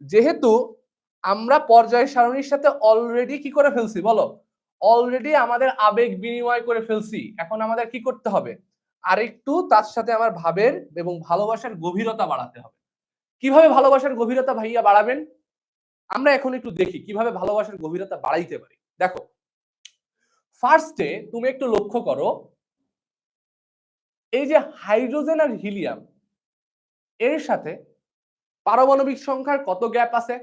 যেহেতু আমরা পর্যায় সারণীর সাথে অলরেডি কি করে ফেলছি বলো? অলরেডি আমাদের আবেগ বিনিময় করে ফেলছি। এখন আমাদের কি করতে হবে? আরেকটু তার সাথে আমার ভাবের এবং ভালোবাসার গভীরতা বাড়াতে হবে। কীভাবে ভালোবাসার গভীরতা ভাইয়া বাড়াবেন? আমরা এখন একটু দেখি কীভাবে ভালোবাসার গভীরতা বাড়াইতে পারি। দেখো ফার্স্টে তুমি একটু লক্ষ্য করো, এই যে হাইড্রোজেন আর হিলিয়াম এর সাথে পারমাণবিক সংখ্যার কত গ্যাপ আছে?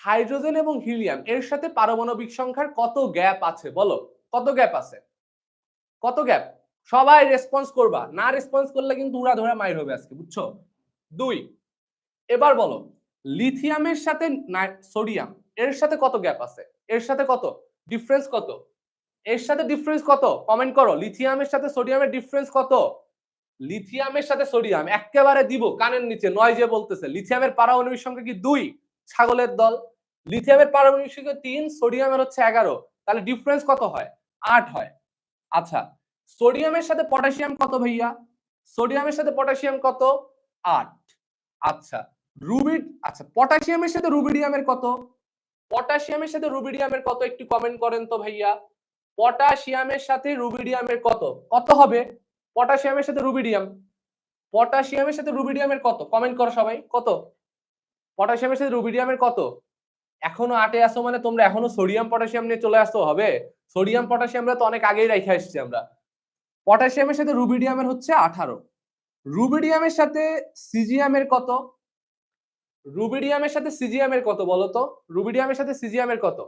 হাইড্রোজেন এবং হিলিয়াম, এর সাথে পারমাণবিক সংখ্যার কত গ্যাপ আছে? বলো, কত গ্যাপ আছে? কত গ্যাপ? সবাই রেসপন্স করবা। না রেসপন্স করলে কিন্তু উড়া ধরা মাইর হবে আজকে, বুঝছ? দুই, এবার বলো, লিথিয়ামের সাথে সোডিয়াম, এর সাথে কত গ্যাপ আছে? এর সাথে কত? ডিফারেন্স কত? এর সাথে ডিফারেন্স কত? কমেন্ট করো, লিথিয়ামের সাথে সোডিয়ামের ডিফারেন্স কত? লিথিয়ামের সাথে সোডিয়াম একেবারে দিব কানের নিচে, নয় যে বলতেছে। লিথিয়ামের পারমাণবিক সংখ্যা কি দুই? ছাগলের দল। লিথিয়ামের পারমাণবিক সংখ্যা তিন, সোডিয়ামের হচ্ছে এগারো। তাহলে ডিফারেন্স কত হয়? আট হয়। আচ্ছা সোডিয়ামের সাথে পটাশিয়াম কত ভাইয়া? সোডিয়ামের সাথে পটাশিয়াম কত? আট। আচ্ছা রুবিড আচ্ছা পটাশিয়ামের সাথে রুবিডিয়ামের কত? পটাশিয়ামের সাথে রুবিডিয়ামের কত একটু কমেন্ট করেন তো ভাইয়া। পটাশিয়ামের সাথে রুবিডিয়ামের কত? কত হবে? পটাশিয়ামের সাথে রুবিডিয়াম। পটাশিয়ামের সাথে রুবিডিয়ামের কত? কমেন্ট করো সবাই। কত? পটাশিয়ামের সাথে রুবিডিয়ামের কত? এখনও আটে আসো মানে তোমরা এখনও সোডিয়াম, পটাশিয়াম নিয়ে চলে আসতে হবে? সোডিয়াম পটাশিয়ামরা তো অনেক আগেই রেখে আসছি আমরা। পটাশিয়ামের সাথে রুবিডিয়ামের হচ্ছে আঠারো। রুবিডিয়ামের সাথে সিজিয়ামের কত? রুবিডিয়ামের সাথে সিজিয়ামের কত বলো তো? রুবিডিয়ামের সাথে সিজিয়ামের কত?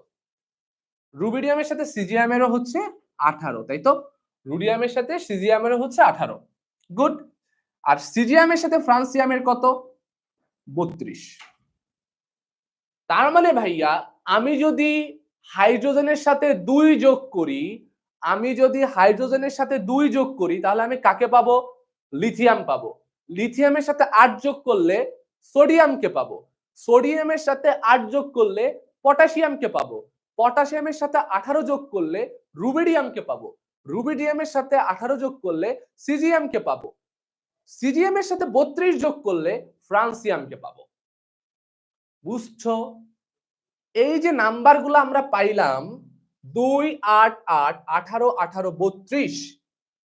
রুবিডিয়ামের সাথে সিজিয়ামেরও হচ্ছে আঠারো, তাই তো? রুডিয়ামের সাথে সিজিয়ামের হচ্ছে আঠারো। গুড আর সিজিয়ামের সাথে ফ্রান্সিয়ামের কত? বত্রিশ। তার মানে ভাইয়া, আমি যদি হাইড্রোজেনের সাথে দুই যোগ করি, আমি যদি হাইড্রোজেনের সাথে দুই যোগ করি, তাহলে আমি কাকে পাবো? লিথিয়াম পাবো। লিথিয়ামের সাথে আট যোগ করলে সোডিয়ামকে পাবো। সোডিয়ামের সাথে আট যোগ করলে পটাশিয়ামকে পাবো। পটাশিয়ামের সাথে আঠারো যোগ করলে রুবিডিয়ামকে পাবো। রুবিডিয়ামের সাথে আঠারো যোগ করলে সিজিএম কে পাবো। সিজিএম এর সাথে বত্রিশ যোগ করলে ফ্রান্সিয়াম কে পাবো। বুঝছ? এই যে নাম্বারগুলো আমরা পাইলাম, দুই, আট আট, আঠারো আঠারো, বত্রিশ,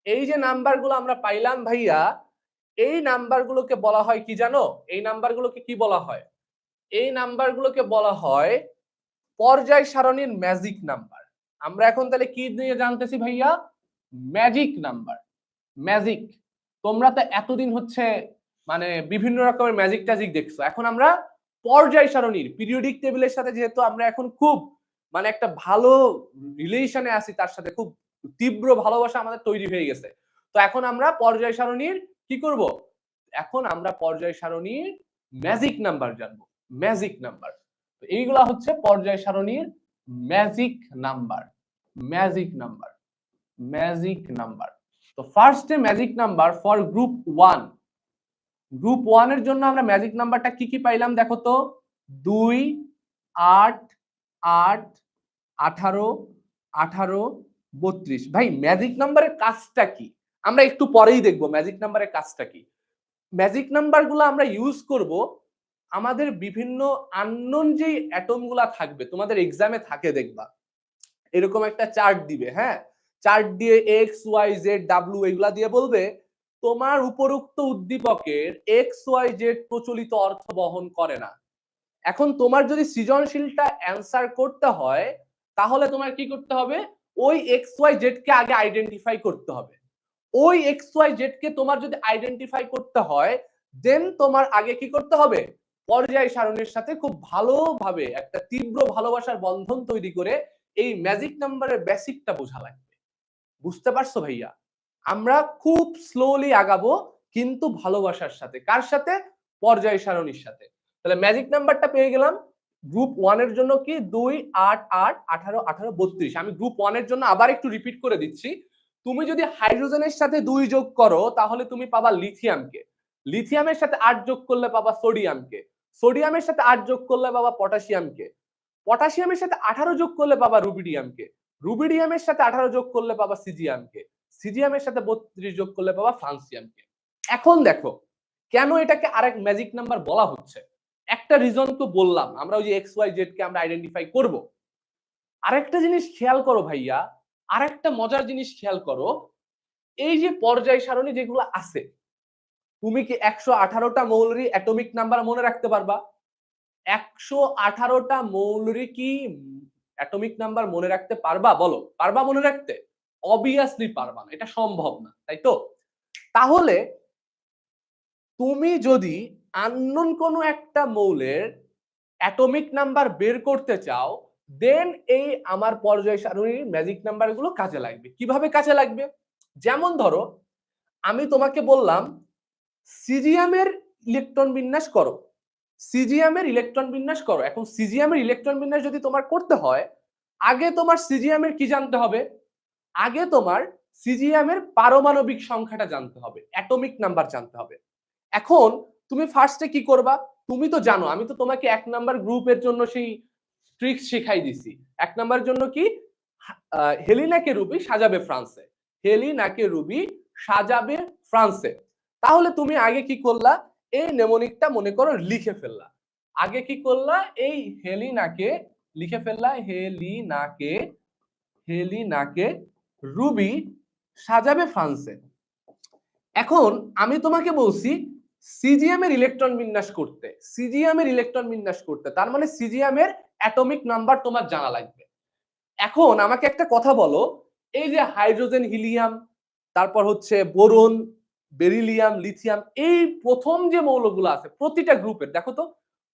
এই যে নাম্বারগুলো আমরা পাইলাম ভাইয়া, এই নাম্বারগুলোকে বলা হয় কি জানো? এই নাম্বারগুলোকে কি বলা হয়? এই নাম্বারগুলোকে বলা হয় পর্যায় সারণীর ম্যাজিক নাম্বার আমরা এখন তাহলে কি নিয়ে জানতেছি ভাইয়া? ম্যাজিক নাম্বার ম্যাজিক তোমরা তো এতদিন হচ্ছে মানে বিভিন্ন রকমের ম্যাজিক ট্যাজিক দেখছ। এখন আমরা পর্যায় সারণীর পিরিয়ডিক টেবিলের সাথে যেহেতু আমরা এখন খুব মানে একটা ভালো রিলেশনে আছি, তার সাথে খুব তীব্র ভালোবাসা আমাদের তৈরি হয়ে গেছে। তো এখন আমরা পর্যায় সারণীর কি করব? এখন আমরা পর্যায় সারণীর ম্যাজিক নাম্বার জানব। ম্যাজিক নাম্বার তো এইগুলা হচ্ছে পর্যায় সারণীর magic number magic number magic number তো ফার্স্টে magic number for group one group ওয়ানের জন্য আমরা ম্যাজিক নাম্বারটা কি কি পাইলাম দেখো তো? দুই, আট আট, আঠারো আঠারো, বত্রিশ। ভাই ম্যাজিক নাম্বারের কাজটা কি? আমরা একটু পরেই দেখব ম্যাজিক নাম্বারের কাজটা কি। ম্যাজিক নাম্বারগুলো আমরা ইউজ করব আমাদের বিভিন্ন আননোন যেই অ্যাটমগুলা থাকবে, তোমাদের এক্সামে থাকে দেখবা। এরকম একটা চার্ট দিবে হ্যাঁ? চার্ট দিয়ে এক্স ওয়াই জেড ডাব্লিউ এগুলা দিয়ে বলবে, তোমার উপরোক্ত উদ্দীপকের এক্স ওয়াই জেড প্রচলিত অর্থ বহন করে না। এখন তোমার যদি সৃজনশীলটা অ্যান্সার করতে হয়, তাহলে তোমার কি করতে হবে? ওই এক্স ওয়াই জেড কে আগে আইডেন্টিফাই করতে হবে। ওই এক্স ওয়াই জেড কে তোমার যদি আইডেন্টিফাই করতে হয় দেন তোমার আগে কি করতে হবে? পর্যায় সারণীর সাথে খুব ভালোভাবে একটা তীব্র ভালোবাসার বন্ধন তৈরি করে এই ম্যাজিক নাম্বারের বেসিকটা বোঝা লাগবে। বুঝতে পারছ ভাইয়া? আমরা খুব স্লোলি আগাবো কিন্তু ভালোবাসার সাথে। কার সাথে? পর্যায় সারণীর সাথে। তাহলে ম্যাজিক নাম্বারটা পেয়ে গেলাম। গ্রুপ ওয়ানের জন্য কি? দুই, আট আট, আঠারো আঠারো, বত্রিশ। আমি গ্রুপ ওয়ানের জন্য আবার একটু রিপিট করে দিচ্ছি। তুমি যদি হাইড্রোজেনের সাথে দুই যোগ করো, তাহলে তুমি পাবা লিথিয়ামকে লিথিয়ামের সাথে আট যোগ করলে পাবা সোডিয়ামকে সোডিয়ামের সাথে আট যোগ করলে পাবা পটাশিয়ামকে। পটাশিয়ামের সাথে আঠারো যোগ করলে পাবা রুবিডিয়ামকে। রুবিডিয়ামের সাথে আঠারো যোগ করলে পাবা সিজিয়ামকে। সিজিয়ামের সাথে বত্রিশ যোগ করলে পাবা ফ্রান্সিয়ামকে। এখন দেখো, কেন এটাকে আরেক ম্যাজিক নাম্বার বলা হচ্ছে? একটা রিজন তো বললাম, আমরা ওই যে এক্স ওয়াই জেড কে আমরা আইডেন্টিফাই করব। আরেকটা জিনিস খেয়াল করো ভাইয়া, আরেকটা মজার জিনিস খেয়াল করো, এই যে পর্যায় সারণী যেগুলো আছে তুমি কি একশো আঠারোটা মৌলরি অ্যাটমিক নাম্বার মনে রাখতে পারবা? একশো আঠারোটা মৌলরি কি অ্যাটমিক নাম্বার মনে রাখতে পারবা? বলো, পারবা মনে রাখতে? অবভিয়াসলি পারবা না, এটা সম্ভব না, তাই তো? তাহলে তুমি যদি আননোন কোনো একটা মৌলের অ্যাটমিক নাম্বার বের করতে চাও দেন এই আমার পর্যায় সারণীর ম্যাজিক নাম্বার নাম্বারগুলো কাজে লাগবে। কীভাবে কাজে লাগবে? যেমন ধরো, আমি তোমাকে বললাম সিজিএমের ইলেকট্রন বিন্যাস করো। সিজিএমের ইলেকট্রন বিন্যাস করো। এখন সিজিএমের ইলেকট্রন বিন্যাস যদি তোমার করতে হয়, আগে তোমার সিজিএমের কি জানতে হবে? আগে তোমার সিজিএমের পারমাণবিক সংখ্যাটা জানতে হবে। অ্যাটমিক নাম্বার জানতে হবে। এখন তুমি ফার্স্টে কি করবা? তুমি তো জানো, আমি তো তোমাকে এক নাম্বার গ্রুপের জন্য সেই ট্রিক্স শেখাই দিছি। এক নাম্বার জন্য কি? হেলিনাকে রুবি সাজাবে ফ্রান্সে। হেলিনাকে রুবি সাজাবে ফ্রান্সে। তাহলে তুমি আগে কি করলা? এই নেমোনিকটা মনে করো লিখে ফেললা। আগে কি করলা? এই হেলিনাকে লিখে ফেললা, হেলিনাকে হেলিনাকে রুবি সাজাবে ফ্রান্সে। এখন আমি তোমাকে বলছি, সিজিএম এর ইলেকট্রন বিন্যাস করতে, সিজিএম এর ইলেকট্রন বিন্যাস করতে, তার মানে সিজিএম এর অ্যাটমিক নাম্বার তোমার জানা লাগবে। এখন আমাকে একটা কথা বলো, এই যে হাইড্রোজেন হিলিয়াম তারপর হচ্ছে বোরন বেরিলিয়াম লিথিয়াম এই প্রথম যে মৌলগুলো আছে, প্রতিটা গ্রুপের দেখো তো,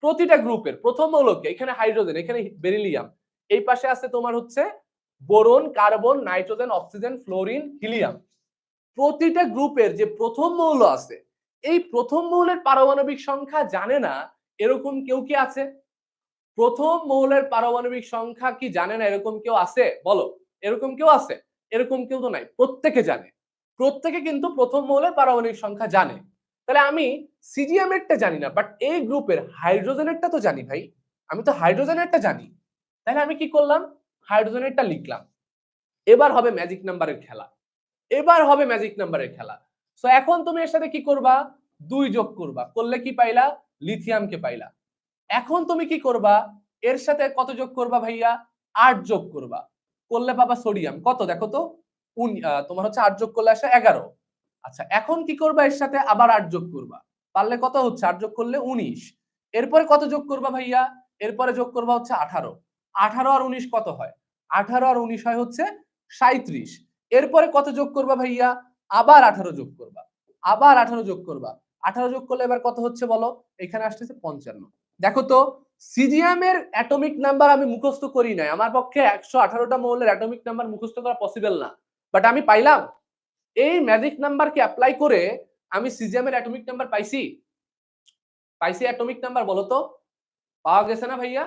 প্রতিটা গ্রুপের প্রথম মৌলকে এখানে হাইড্রোজেন এখানে বেরিলিয়াম এই পাশে আছে তোমার হচ্ছে boron, carbon, nitrogen, oxygen, fluorine, helium. প্রতিটা গ্রুপের যে প্রথম মৌল আছে, এই প্রথম মৌলের পারমাণবিক সংখ্যা জানে না, এরকম কেউ কি আছে? প্রথম মৌলের পারমাণবিক সংখ্যা কি জানে না, এরকম কেউ আছে? বলো, এরকম কেউ আছে? এরকম কেউ তো নাই, প্রত্যেকে জানে। প্রত্যেকে কিন্তু প্রথম মৌলের পারমাণবিক সংখ্যা জানে। তাহলে আমি সিজিএম এরটা জানি না বাট এই গ্রুপের হাইড্রোজেনেরটা তো জানি ভাই। আমি তো হাইড্রোজেনেরটা জানি। তাহলে আমি কি করলাম? হাইড্রোজেনেরটা লিখলাম। এবার হবে ম্যাজিক নাম্বারের খেলা। এবার হবে ম্যাজিক নাম্বারের খেলা। সো এখন তুমি এর সাথে কি করবা? দুই যোগ করবা। করলে কি পাইলা? লিথিয়ামকে পাইলা। এখন তুমি কি করবা? এর সাথে কত যোগ করবা ভাইয়া? আট যোগ করবা। করলে পাবা সোডিয়াম কত? দেখো তো। তোমার হচ্ছে আট যোগ করলে আসে এগারো। আচ্ছা এখন কি করবা? এর সাথে আবার আট যোগ করবা। পারলে কত হচ্ছে? আট যোগ করলে উনিশ। এরপরে কত যোগ করবা ভাইয়া? এরপরে যোগ করবা হচ্ছে আঠারো। আঠারো আর উনিশ কত হয়? আঠারো আর উনিশ হয় হচ্ছে সাঁত্রিশ এরপরে কত যোগ করবা ভাইয়া? আবার আঠারো যোগ করবা। আবার আঠারো যোগ করবা। আঠারো যোগ করলে এবার কত হচ্ছে বলো? এখানে আসতেছে পঞ্চান্ন। দেখো তো, সিজিএম এর অ্যাটমিক নাম্বার আমি মুখস্থ করি নাই। আমার পক্ষে একশো আঠারোটা মৌলের অ্যাটমিক নাম্বার মুখস্থ করা পসিবল না। বাট আমি পাইলাম। এই ম্যাজিক নাম্বারকে অ্যাপ্লাই করে আমি সিজিএম এর অ্যাটমিক নাম্বার পাইছি। পাইছি অ্যাটমিক নাম্বার বলো তো পাওয়া গেছে না ভাইয়া?